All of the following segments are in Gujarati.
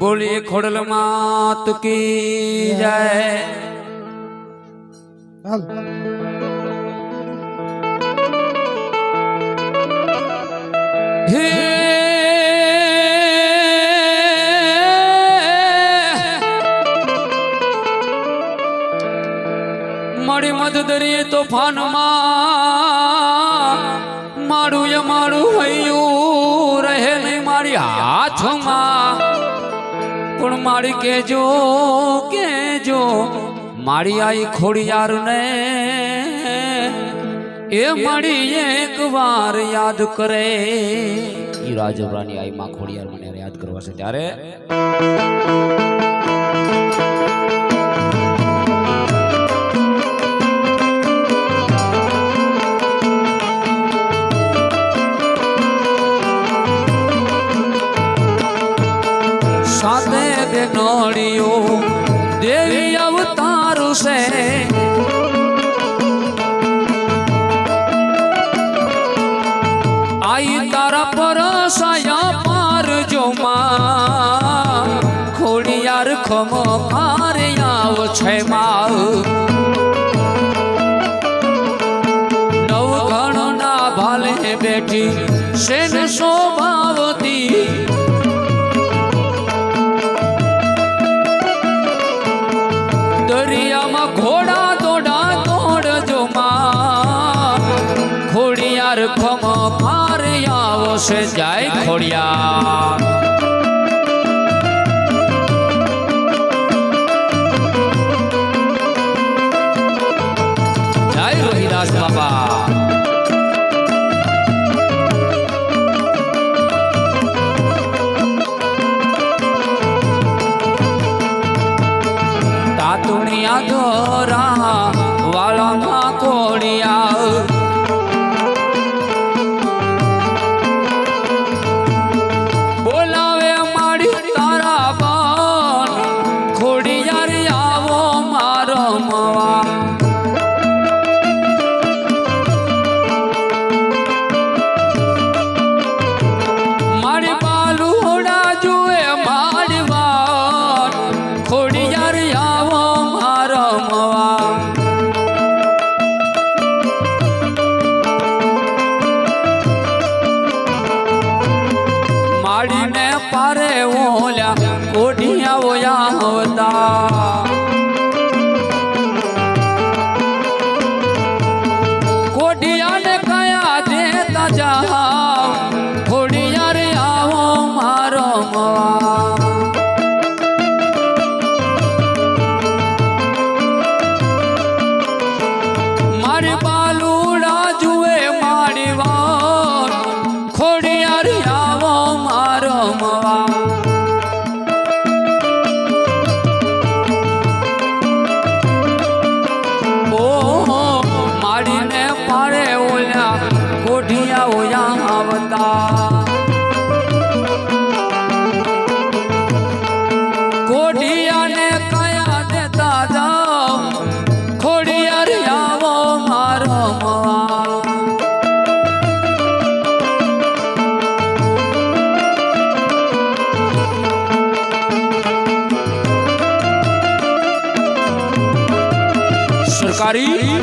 બોલીએ ખોડલ માત કી જય. હે. મળી મધ દરિયે તોફાનમાં મારું એ મારું હૈયું રહે નહીં મારી હાથમાં. પણ મારી કેજો કેજો. મારી આઈ ખોડિયાર ને એ મારી એક વાર યાદ કરે. એ રાજવરાની આઈ માં ખોડિયાર મને યાદ કરવા છે ત્યારે. તારા પરસાયા પાર જો માં. ખોડિયાર ખમો પાર આવ છે માવ નવ ગણના ભાલે બેઠી સેન શોભાવતી આવશે જાય ખોડિયાર જય રોહિદાસ બાબા તાતુણિયા ધોરા પારે ઓલ્યા કોઠિયા ઓયા આવતા. કોઠિયાને કયા દેતા જાઓ ખોડિયાર આવો મારો મવા સરકારી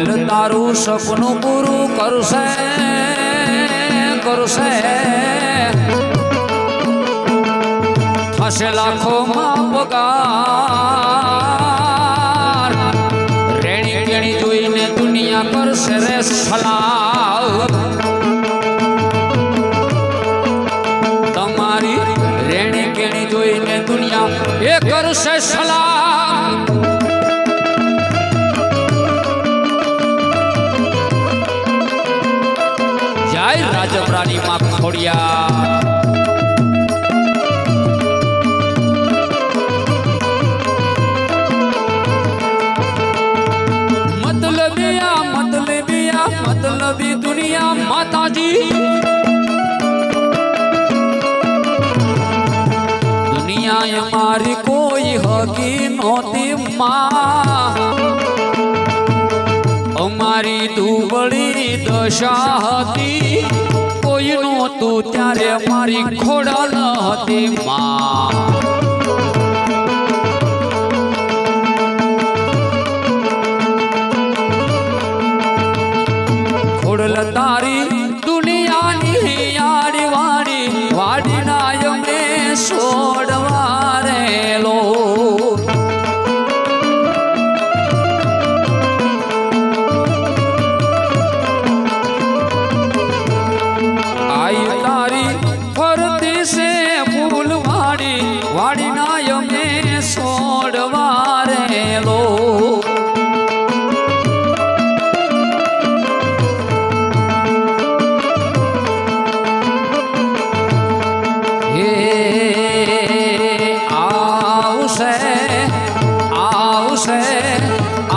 દિલ તારું સપનું પૂરું કરશે કરશે. થશે લાખો માં પગાર. રેણી રેણી જોઈને દુનિયા કરશે રે સલાવ તમારી રેણી કેણી જોઈને દુનિયા એ કરશે સલાહ. જય રાજપરાની માં ખોડિયા મતલબિયા મતલબિયા મતલબી દુનિયા માતાજી દુનિયા અમારી કોઈ હકી નહોતી માં અમારી દુબળી દશા હતી. કોઈ નહોતું ત્યારે મારી ખોડાલ હતી માં. તારી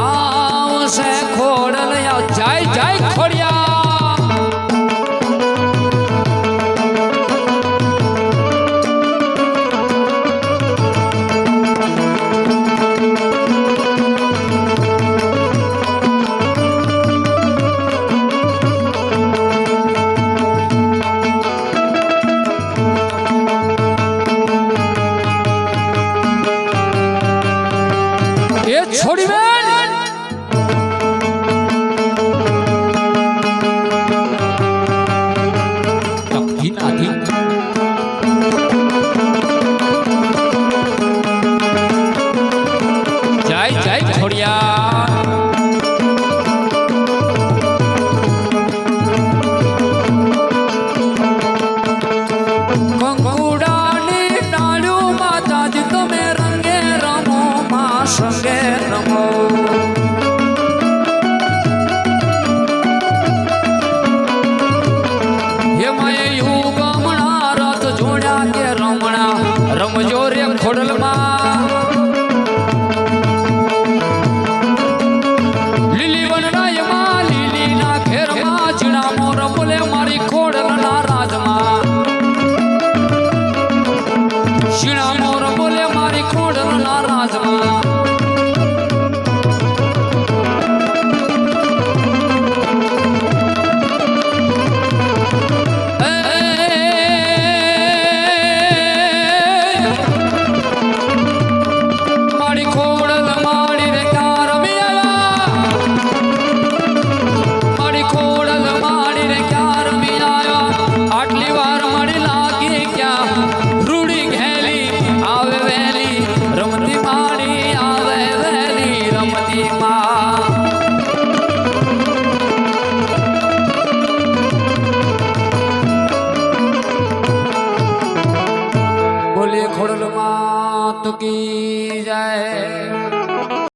આવશે. ખોડલ જય જય ખોડિયા.